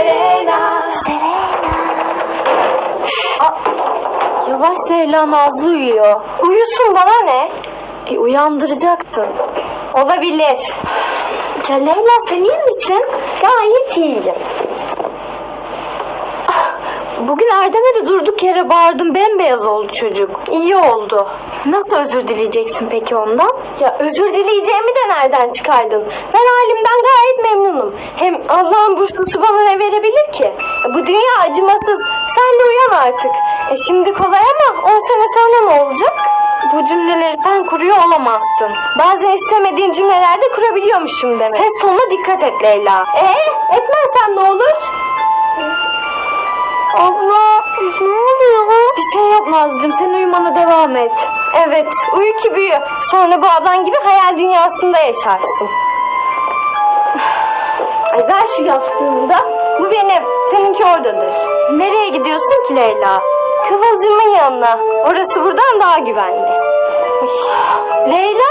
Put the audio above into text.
Selena. Yavaş Leyla Nazlı uyuyor. Uyusun bana ne? E, uyandıracaksın. Olabilir. Ya Leyla sen iyi misin? Gayet iyiyim. Bugün Erdem'e de durduk yere bağırdım. Bembeyaz oldu çocuk. İyi oldu. Nasıl özür dileyeceksin peki ondan? Ya özür dileyeceğimi de nereden çıkardın? Ben halimden gayet memnunum. Hem Allah'ın burslusu bana artık. E şimdi kolay ama 10 sene sonra ne olacak? Bu cümleleri sen kuruyor olamazsın. Bazen istemediğin cümlelerde kurabiliyormuşum demek. Ses tonuna dikkat et Leyla. Ee, etmezsen ne olur? Abla ne oluyor? Bir şey yok Nazlı'cığım sen uyumana devam et. Evet, uyu ki büyü. Sonra bu ablan gibi hayal dünyasında yaşarsın. Ay ver şu yastığını da. Bu benim, seninki oradadır. Nereye gidiyorsun Leyla? Kıvılcımın yanına. Orası buradan daha güvenli. Leyla